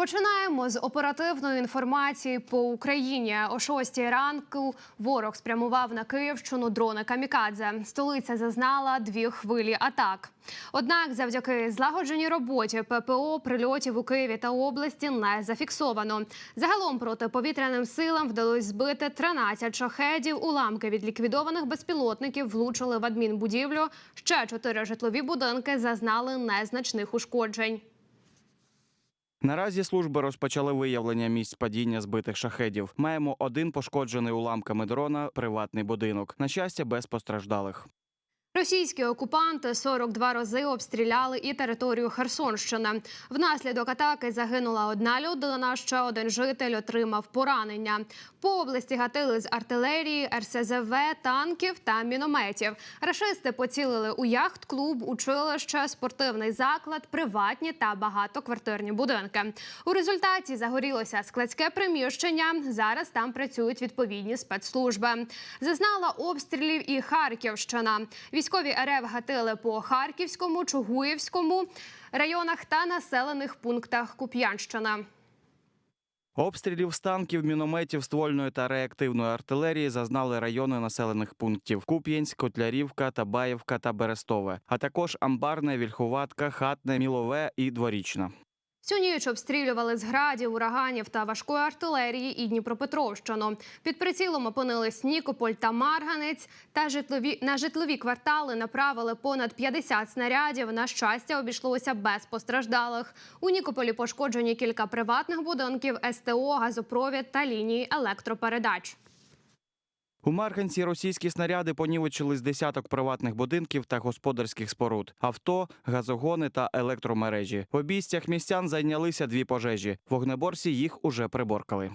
Починаємо з оперативної інформації по Україні. О 6 ранку ворог спрямував на Київщину дрони камікадзе. Столиця зазнала дві хвилі атак. Однак, завдяки злагодженій роботі ППО прильотів у Києві та області не зафіксовано. Загалом протиповітряним силам вдалося збити 13 шахедів. Уламки від ліквідованих безпілотників влучили в адмінбудівлю. Ще чотири житлові будинки зазнали незначних ушкоджень. Наразі служби розпочали виявлення місць падіння збитих шахедів. Маємо один пошкоджений уламками дрона приватний будинок. На щастя, без постраждалих. Російські окупанти 42 рази обстріляли і територію Херсонщини. Внаслідок атаки загинула одна людина. Ще один житель отримав поранення. По області гатили з артилерії, РСЗВ, танків та мінометів. Рашисти поцілили у яхт-клуб, училище, спортивний заклад, приватні та багатоквартирні будинки. У результаті загорілося складське приміщення. Зараз там працюють відповідні спецслужби. Зазнала обстрілів і Харківщина. Військові РФ гатили по Харківському, Чугуївському районах та населених пунктах Куп'янщини. Обстрілів з танків, мінометів, ствольної та реактивної артилерії зазнали райони населених пунктів: Куп'янськ, Котлярівка, Табаєвка та Берестове, а також Амбарне, Вільховатка, Хатне, Мілове і Дворічна. Цю ніч обстрілювали з градів, ураганів та важкої артилерії і Дніпропетровщину. Під прицілом опинились Нікополь та Марганець. Та житлові на житлові квартали направили понад 50 снарядів. На щастя, обійшлося без постраждалих. У Нікополі пошкоджені кілька приватних будинків, СТО, газопровід та лінії електропередач. У Марганці російські снаряди понівечили з десяток приватних будинків та господарських споруд, авто, газогони та електромережі. В обійстях містян зайнялися дві пожежі. Вогнеборці їх уже приборкали.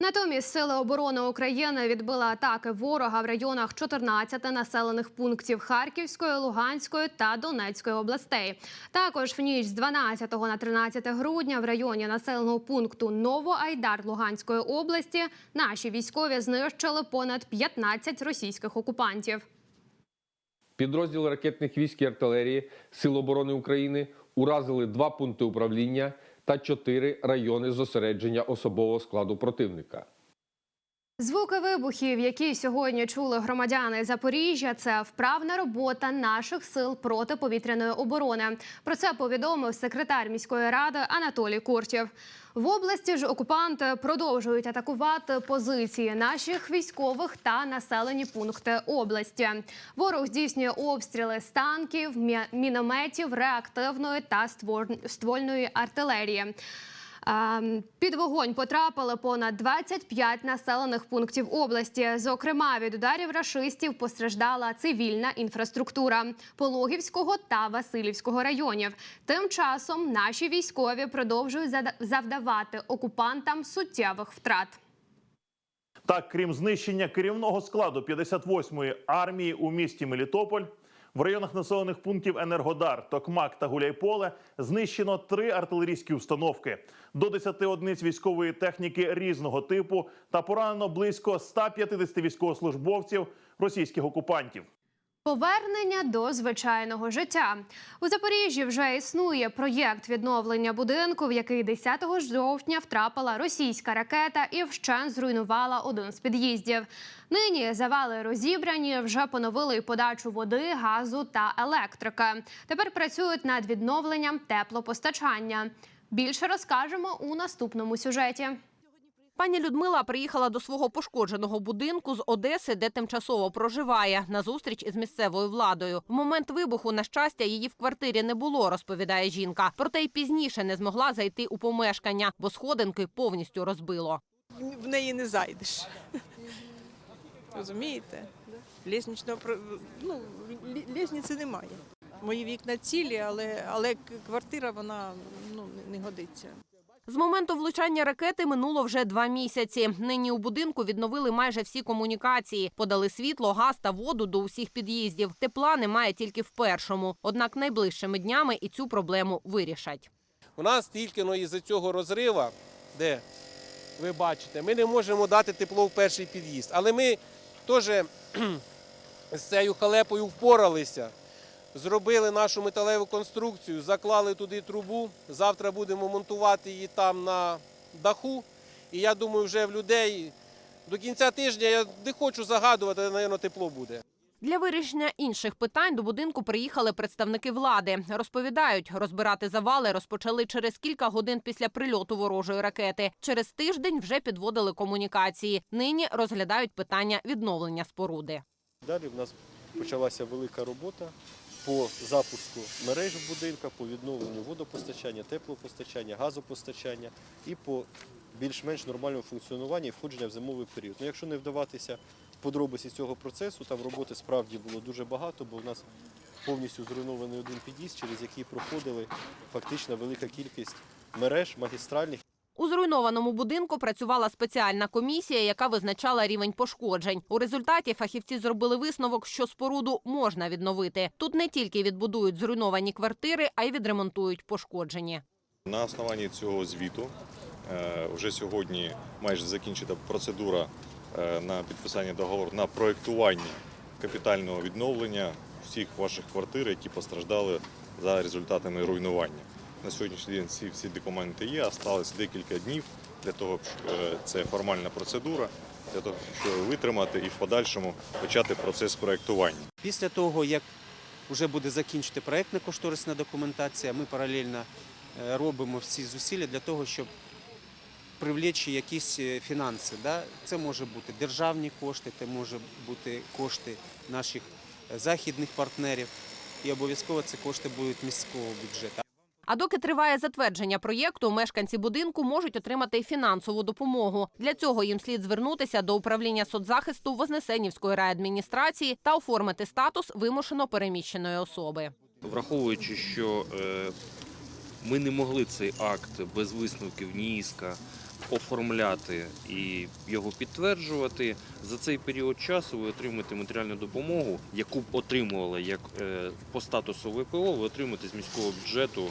Натомість сили оборони України відбили атаки ворога в районах 14 населених пунктів Харківської, Луганської та Донецької областей. Також в ніч з 12 на 13 грудня в районі населеного пункту Новоайдар Луганської області наші військові знищили понад 15 російських окупантів. Підрозділи ракетних військ і артилерії Сил оборони України уразили два пункти управління та чотири райони зосередження особового складу противника. Звуки вибухів, які сьогодні чули громадяни Запоріжжя, це вправна робота наших сил протиповітряної оборони. Про це повідомив секретар міської ради Анатолій Куртєв. В області ж окупанти продовжують атакувати позиції наших військових та населені пункти області. Ворог здійснює обстріли з танків, мі- мінометів, реактивної та ствольної артилерії. Ем, Під вогонь потрапили понад 25 населених пунктів області. Зокрема, від ударів рашистів постраждала цивільна інфраструктура Пологівського та Васильівського районів. Тим часом наші військові продовжують завдавати окупантам суттєвих втрат. Так, крім знищення керівного складу 58-ї армії у місті Мелітополь, в районах населених пунктів Енергодар, Токмак та Гуляйполе знищено три артилерійські установки, до 10 одиниць військової техніки різного типу та поранено близько 150 військовослужбовців російських окупантів. Повернення до звичайного життя у Запоріжжі вже існує проєкт відновлення будинку, в який 10 жовтня втрапила російська ракета і вщен зруйнувала один з під'їздів. Нині завали розібрані, вже поновили подачу води, газу та електрики. Тепер працюють над відновленням теплопостачання. Більше розкажемо у наступному сюжеті. Пані Людмила приїхала до свого пошкодженого будинку з Одеси, де тимчасово проживає, на зустріч із місцевою владою. В момент вибуху, на щастя, її в квартирі не було, розповідає жінка. Проте й пізніше не змогла зайти у помешкання, бо сходинки повністю розбило. в неї не зайдеш. Розумієте? Лісничного ну, лі- лісниці немає. Мої вікна цілі, але, але квартира вона ну, не годиться. З моменту влучання ракети минуло вже два місяці. Нині у будинку відновили майже всі комунікації, подали світло, газ та воду до усіх під'їздів. Тепла немає тільки в першому. Однак найближчими днями і цю проблему вирішать. У нас тільки ну, із-за цього розрива, де ви бачите, ми не можемо дати тепло в перший під'їзд. Але ми теж з цією халепою впоралися. Зробили нашу металеву конструкцію, заклали туди трубу. Завтра будемо монтувати її там на даху. І я думаю, вже в людей до кінця тижня я не хочу загадувати, але, мабуть, тепло буде. Для вирішення інших питань до будинку приїхали представники влади. Розповідають, розбирати завали розпочали через кілька годин після прильоту ворожої ракети. Через тиждень вже підводили комунікації. Нині розглядають питання відновлення споруди. Далі в нас почалася велика робота по запуску мереж в будинках, по відновленню водопостачання, теплопостачання, газопостачання і по більш-менш нормальному функціонуванню і входження в зимовий період. Ну, якщо не вдаватися в подробиці цього процесу, там роботи справді було дуже багато, бо в нас повністю зруйнований один під'їзд, через який проходили фактично велика кількість мереж магістральних. У зруйнованому будинку працювала спеціальна комісія, яка визначала рівень пошкоджень. У результаті фахівці зробили висновок, що споруду можна відновити. Тут не тільки відбудують зруйновані квартири, а й відремонтують пошкоджені. На основанні цього звіту е, вже сьогодні майже закінчена процедура е, на підписання договору на проєктування капітального відновлення всіх ваших квартир, які постраждали за результатами руйнування. На сьогоднішній день ці всі документи є, осталось декілька днів для того, щоб е, це формальна процедура, для того, щоб витримати і в подальшому почати процес проєктування. Після того, як вже буде закінчити проєктна кошторисна документація, ми паралельно е, робимо всі зусилля для того, щоб привлечь якісь е, фінанси. Да? Це може бути державні кошти, це може бути кошти наших західних партнерів. І обов'язково це кошти будуть міського бюджету. А доки триває затвердження проєкту, мешканці будинку можуть отримати фінансову допомогу. Для цього їм слід звернутися до управління соцзахисту Вознесенівської райадміністрації та оформити статус вимушено переміщеної особи. Враховуючи, що е, ми не могли цей акт без висновків НІСКа оформляти і його підтверджувати, за цей період часу ви отримаєте матеріальну допомогу, яку б отримували як е, по статусу ВПО, ви отримаєте з міського бюджету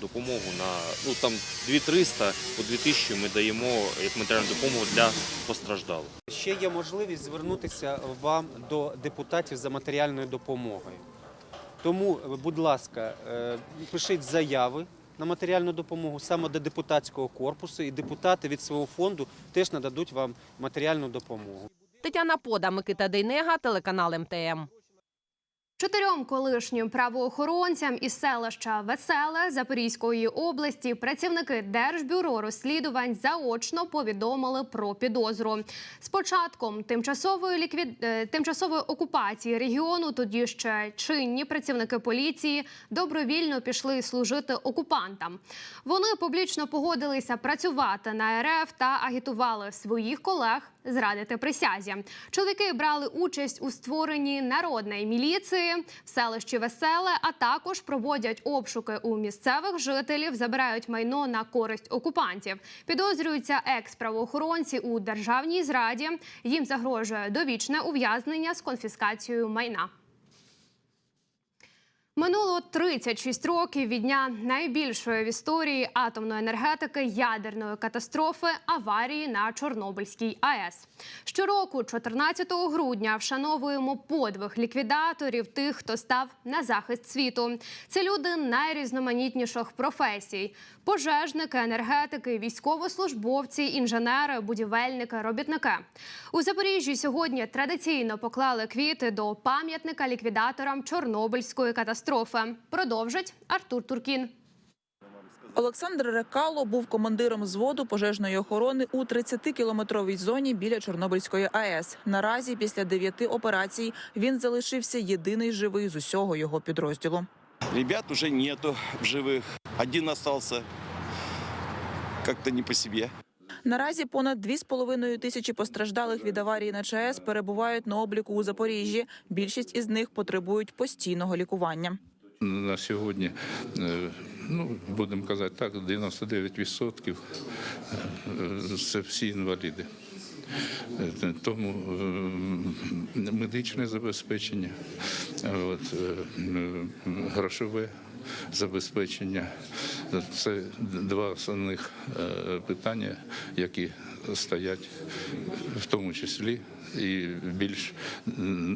допомогу на ну там 2300 по 2000 ми даємо як матеріальну допомогу для постраждалих. Ще є можливість звернутися вам до депутатів за матеріальною допомогою. Тому, е, будь ласка, е, пишіть заяви на матеріальну допомогу саме до депутатського корпусу, і депутати від свого фонду теж нададуть вам матеріальну допомогу. Тетяна Пода, Микита Дейнега, телеканал МТМ. Чотирьом колишнім правоохоронцям із селища Веселе Запорізької області працівники Держбюро розслідувань заочно повідомили про підозру. З початком тимчасової ліквід... е, тимчасової окупації регіону тоді ще чинні працівники поліції добровільно пішли служити окупантам. Вони публічно погодилися працювати на РФ та агітували своїх колег зрадити присязі. Чоловіки брали участь у створенні народної міліції в селищі Веселе, а також проводять обшуки у місцевих жителів, забирають майно на користь окупантів. Підозрюються екс-правоохоронці у державній зраді. Їм загрожує довічне ув'язнення з конфіскацією майна. Минуло 36 років від дня найбільшої в історії атомної енергетики ядерної катастрофи аварії на Чорнобильській АЕС. Щороку, 14 грудня, вшановуємо подвиг ліквідаторів тих, хто став на захист світу. Це люди найрізноманітніших професій: пожежники, енергетики, військовослужбовці, інженери, будівельники, робітники. У Запоріжжі сьогодні традиційно поклали квіти до пам'ятника ліквідаторам Чорнобильської катастрофи. Продовжить Артур Туркін. Олександр Рекало був командиром взводу пожежної охорони у 30-кілометровій зоні біля Чорнобильської АЕС. Наразі, після дев'яти операцій, він залишився єдиний живий з усього його підрозділу. Ребят уже нету в живых. Один остался. Как-то не по себе. Наразі понад 2,5 тисячі постраждалих від аварії на ЧАЕС перебувають на обліку у Запоріжжі. Більшість із них потребують постійного лікування. На сьогодні, е, ну будемо казати так, 99% е, це всі інваліди. Е, Тому медичне забезпечення, от, грошове забезпечення це два основних е, питання, які стоять, в тому числі і більш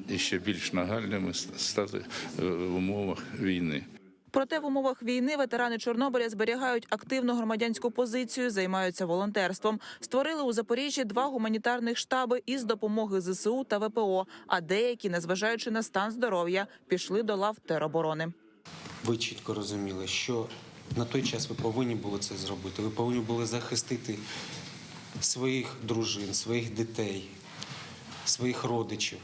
і ще більш нагальними стали е, в умовах війни. Проте в умовах війни ветерани Чорнобиля зберігають активну громадянську позицію, займаються волонтерством. Створили у Запоріжжі два гуманітарних штаби із допомоги ЗСУ та ВПО. А деякі, незважаючи на стан здоров'я, пішли до лав тероборони. Ви чітко розуміли, що на той час ви повинні були це зробити. Ви повинні були захистити своїх дружин, своїх дітей, своїх родичів.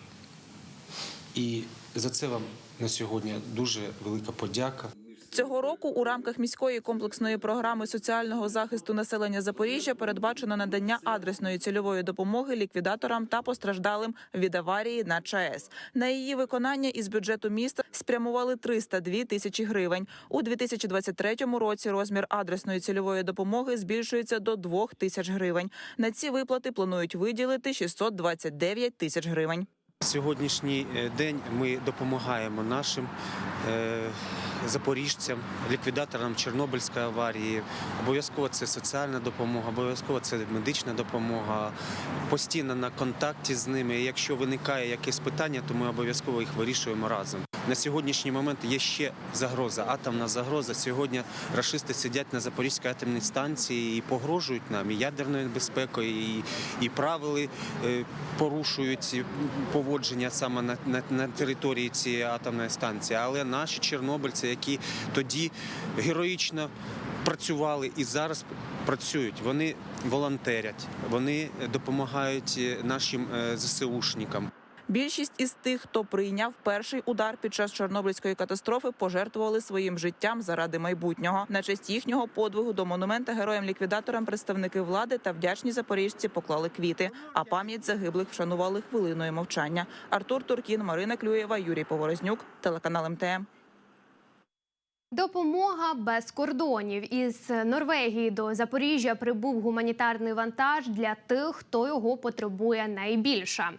І за це вам на сьогодні дуже велика подяка. Цього року у рамках міської комплексної програми соціального захисту населення Запоріжжя передбачено надання адресної цільової допомоги ліквідаторам та постраждалим від аварії на ЧАЕС. На її виконання із бюджету міста спрямували 302 тисячі гривень. У 2023 році розмір адресної цільової допомоги збільшується до 2 тисяч гривень. На ці виплати планують виділити 629 тисяч гривень. Сьогоднішній е, день ми допомагаємо нашим е, запоріжцям, ліквідаторам Чорнобильської аварії. Обов'язково це соціальна допомога, обов'язково це медична допомога. Постійно на контакті з ними. Якщо виникає якесь питання, то ми обов'язково їх вирішуємо разом. На сьогоднішній момент є ще загроза, атомна загроза. Сьогодні рашисти сидять на Запорізькій атомній станції і погрожують нам і ядерною безпекою, і, і правили е, порушують поводження саме на, на, на території цієї атомної станції. Але наші чорнобильці, які тоді героїчно працювали і зараз працюють, вони волонтерять, вони допомагають е, нашим е, ЗСУшникам. Більшість із тих, хто прийняв перший удар під час Чорнобильської катастрофи, пожертвували своїм життям заради майбутнього. На честь їхнього подвигу до монумента героям-ліквідаторам представники влади та вдячні запоріжці поклали квіти. А пам'ять загиблих вшанували хвилиною мовчання. Артур Туркін, Марина Клюєва, Юрій Поворознюк, телеканал МТМ. Допомога без кордонів із Норвегії до Запоріжжя прибув гуманітарний вантаж для тих, хто його потребує найбільше.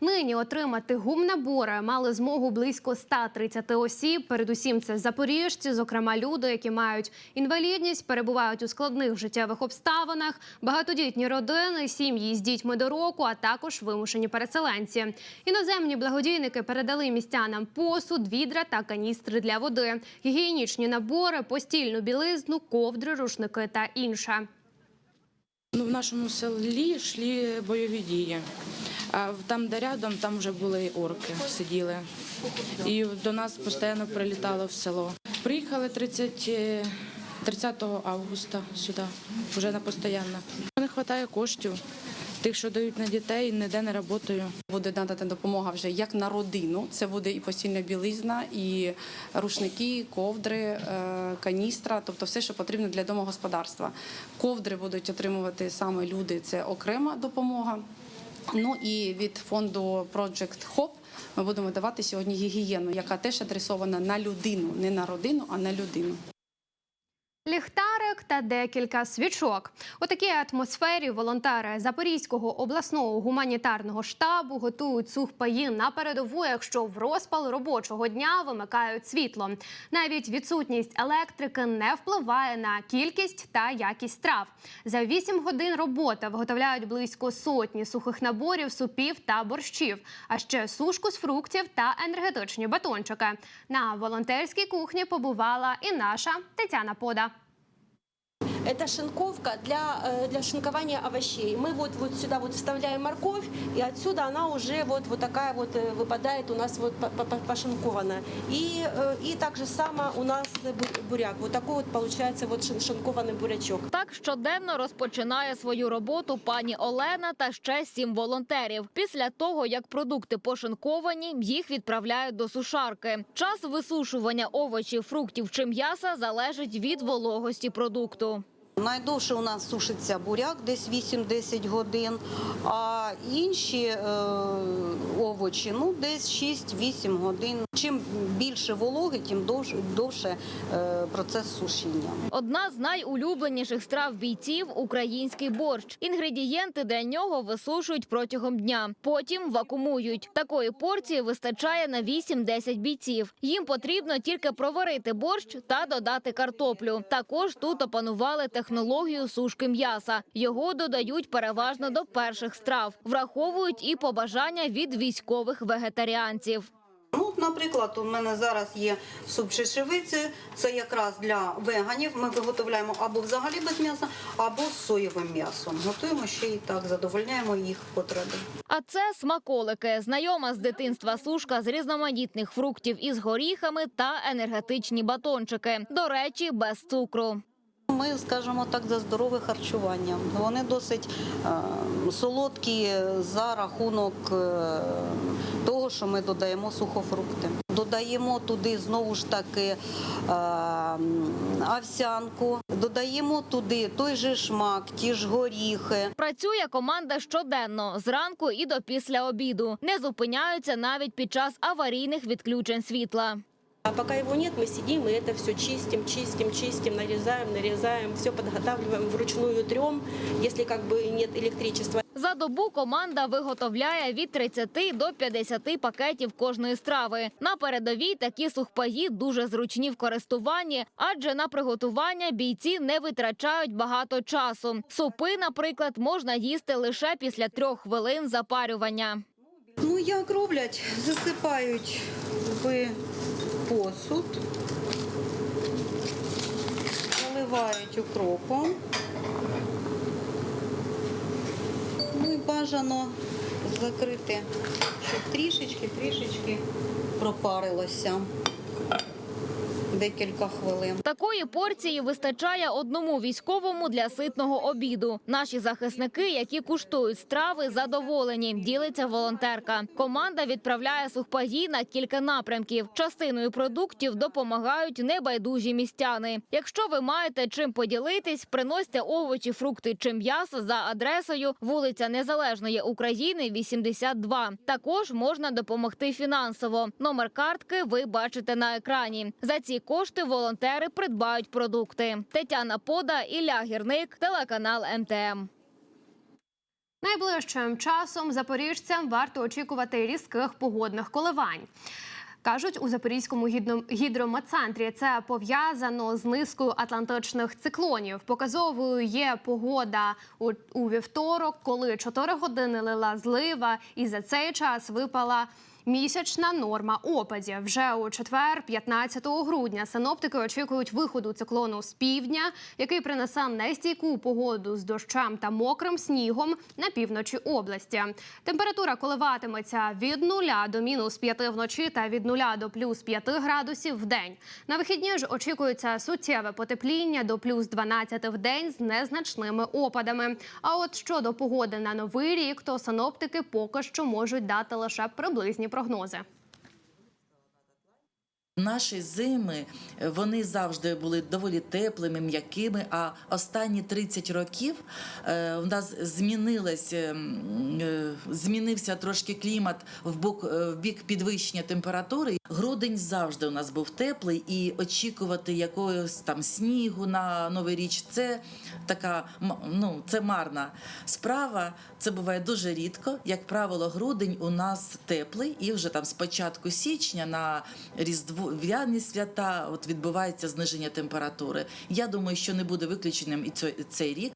Нині отримати гумнабори мали змогу близько 130 осіб. Передусім, це запоріжці, зокрема люди, які мають інвалідність, перебувають у складних життєвих обставинах, багатодітні родини, сім'ї з дітьми до року, а також вимушені переселенці. Іноземні благодійники передали містянам посуд, відра та каністри для води, гігієнічні набори, постільну білизну, ковдри, рушники та інше. Ну, в нашому селі йшли бойові дії. А там, де рядом, там вже були орки, сиділи. І до нас постійно прилітало в село. Приїхали 30, е, 30 августа сюди, вже на постійно. Не вистачає коштів. Тих, що дають на дітей, ніде не працюю. Буде надана допомога вже як на родину. Це буде і постільна білизна, і рушники, ковдри, е, каністра, тобто все, що потрібно для домогосподарства. Ковдри будуть отримувати саме люди. Це окрема допомога. Ну і від фонду Project Hope ми будемо давати сьогодні гігієну, яка теж адресована на людину, не на родину, а на людину. Ліхтарик та декілька свічок. У такій атмосфері волонтери Запорізького обласного гуманітарного штабу готують сухпаї на передову, якщо в розпал робочого дня вимикають світло. Навіть відсутність електрики не впливає на кількість та якість страв. За 8 годин роботи виготовляють близько сотні сухих наборів, супів та борщів, а ще сушку з фруктів та енергетичні батончики. На волонтерській кухні побувала і наша Тетяна Пода. Это шинковка для, э, для шинкования овощей. Мы вот, вот сюда вот вставляем морковь, и отсюда она уже вот, вот такая вот э, выпадает у нас вот по- по- пошинкованная. И, э, и также само у нас бу- буряк. Вот такой вот получается вот шин- шинкованный бурячок. Так щоденно розпочинає свою роботу пані Олена та ще сім волонтерів. Після того, як продукти пошинковані, їх відправляють до сушарки. Час висушування овочів, фруктів чи м'яса залежить від вологості продукту. Найдовше у нас сушиться буряк, десь 8-10 годин, а інші е, овочі ну десь 6-8 годин. Чим більше вологи, тим довше, е, процес сушіння. Одна з найулюбленіших страв бійців український борщ. Інгредієнти для нього висушують протягом дня, потім вакуумують. Такої порції вистачає на 8-10 бійців. Їм потрібно тільки проварити борщ та додати картоплю. Також тут опанували технологію сушки м'яса. Його додають переважно до перших страв, враховують і побажання від військових вегетаріанців. Ну, наприклад, у мене зараз є суп шишевиці. Це якраз для веганів. Ми виготовляємо або взагалі без м'яса, або з соєвим м'ясом. Готуємо ще і так, задовольняємо їх потреби. А це смаколики, знайома з дитинства сушка з різноманітних фруктів із горіхами та енергетичні батончики. До речі, без цукру. Ми скажемо так за здорове харчування. Вони досить е, солодкі за рахунок е, того, що ми додаємо сухофрукти. Додаємо туди знову ж таки е, овсянку, додаємо туди той же шмак, ті ж горіхи. Працює команда щоденно зранку і до після обіду. Не зупиняються навіть під час аварійних відключень світла. А пока его нет, мы сидим и это все чистим, чистим, чистим, нарезаем, нарезаем, все подготавливаем, вручную трем, если как бы нет электричества. За добу команда виготовляє від 30 до 50 пакетів кожної страви. На передовій такі сухпаї дуже зручні в користуванні, адже на приготування бійці не витрачають багато часу. Супи, наприклад, можна їсти лише після трьох хвилин запарювання. Ну як роблять? Засипають в посуд, заливають укропом. Ну і бажано закрити, щоб трішечки-трішечки пропарилося декілька хвилин. Такої порції вистачає одному військовому для ситного обіду. Наші захисники, які куштують страви, задоволені. Ділиться волонтерка. Команда відправляє сухпаї на кілька напрямків. Частиною продуктів допомагають небайдужі містяни. Якщо ви маєте чим поділитись, приносьте овочі, фрукти чи м'ясо за адресою вулиця Незалежної України, 82. Також можна допомогти фінансово. Номер картки ви бачите на екрані. За ці кошти волонтери придбають продукти. Тетяна Пода, Ілля Гірник, телеканал МТМ. Найближчим часом запоріжцям варто очікувати різких погодних коливань. Кажуть у Запорізькому гідно- це пов'язано з низкою атлантичних циклонів. Показовою є погода у вівторок, коли 4 години лила злива, і за цей час випала місячна норма опадів. Вже у четвер, 15 грудня, синоптики очікують виходу циклону з півдня, який принесе нестійку погоду з дощем та мокрим снігом на півночі області. Температура коливатиметься від 0 до мінус 5 вночі та від 0 до плюс 5 градусів в день. На вихідні ж очікується суттєве потепління до плюс 12 в день з незначними опадами. А от щодо погоди на новий рік, то синоптики поки що можуть дати лише приблизні прогнози прогнози. Наші зими е, вони завжди були доволі теплими, м'якими. А останні 30 років е, у нас змінилось, е, м, е, змінився трошки клімат в бок е, в бік підвищення температури. Грудень завжди у нас був теплий, і очікувати якогось там снігу на новий річ це така ну це марна справа. Це буває дуже рідко. Як правило, грудень у нас теплий, і вже там з початку січня на різдвяні свята от відбувається зниження температури. Я думаю, що не буде виключенням і цей рік.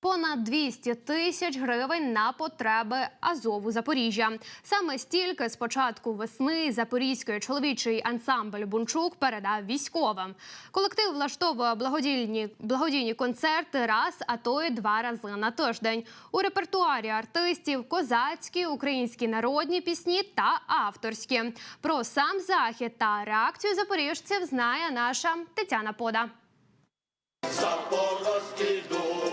Понад 200 тисяч гривень на потреби Азову Запоріжжя. Саме стільки з початку весни запорізький чоловічий ансамбль Бунчук передав військовим. Колектив влаштовує благодійні благодійні концерти раз, а то й два рази на тиждень. У репертуарі артистів козацькі, українські народні пісні та авторські. Про сам захід та реакцію запоріжців знає наша Тетяна Пода. Запорозький дух,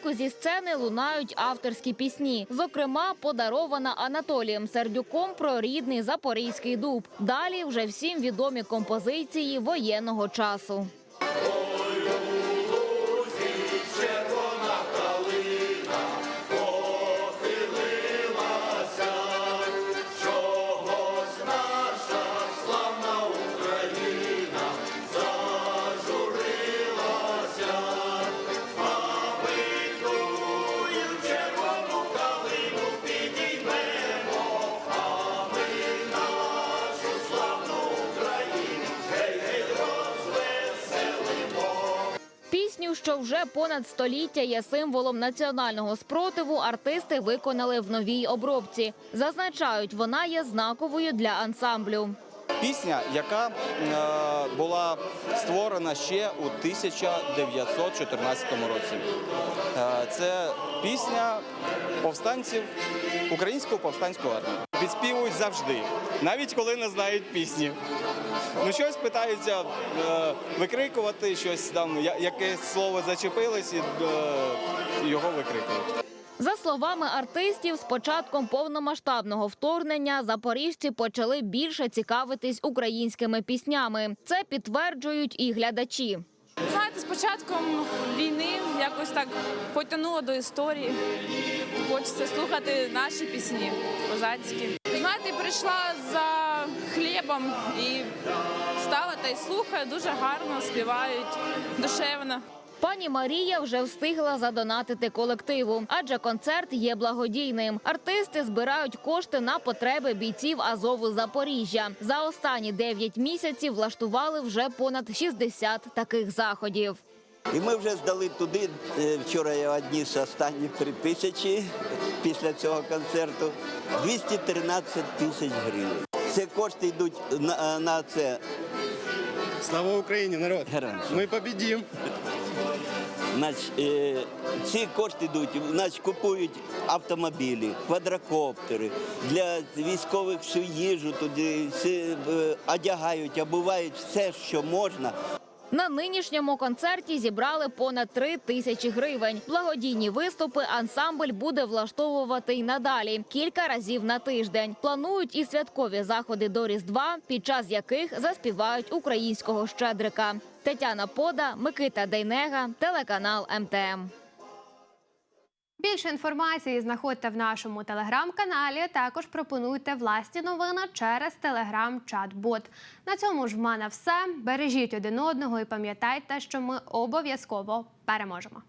Спочатку зі сцени лунають авторські пісні, зокрема, подарована Анатолієм Сердюком про рідний запорізький дуб. Далі вже всім відомі композиції воєнного часу. Вже понад століття є символом національного спротиву, артисти виконали в новій обробці. Зазначають, вона є знаковою для ансамблю. Пісня, яка е, була створена ще у 1914 році. Е, це пісня повстанців українського повстанського армії. Підспівують завжди, навіть коли не знають пісні. Ну, щось питаються е, викрикувати, щось там, якесь слово зачепилось і е, його викрикують. За словами артистів, з початком повномасштабного вторгнення запоріжці почали більше цікавитись українськими піснями. Це підтверджують і глядачі. Знаєте, з початком війни якось так потягнуло до історії. Хочеться слухати наші пісні козацькі. Знаєте, прийшла за хлібом і стала та й слухає, Дуже гарно співають, душевно. Пані Марія вже встигла задонатити колективу, адже концерт є благодійним. Артисти збирають кошти на потреби бійців Азову Запоріжжя. За останні 9 місяців влаштували вже понад 60 таких заходів. І ми вже здали туди. е, Вчора я одніс останні три тисячі після цього концерту. 213 тисяч гривень. Це кошти йдуть на, на це. Слава Україні, народ! Ми побідім! Е, ці кошти йдуть, значить, купують автомобілі, квадрокоптери для військових всю їжу туди, всі, е, одягають, обувають все, що можна. На нинішньому концерті зібрали понад три тисячі гривень. Благодійні виступи ансамбль буде влаштовувати й надалі кілька разів на тиждень. Планують і святкові заходи до Різдва, під час яких заспівають українського щедрика. Тетяна Пода, Микита Дейнега, телеканал МТМ. Більше інформації знаходьте в нашому телеграм-каналі. Також пропонуйте власні новини через телеграм-чат-бот. На цьому ж в мене все. Бережіть один одного і пам'ятайте, що ми обов'язково переможемо.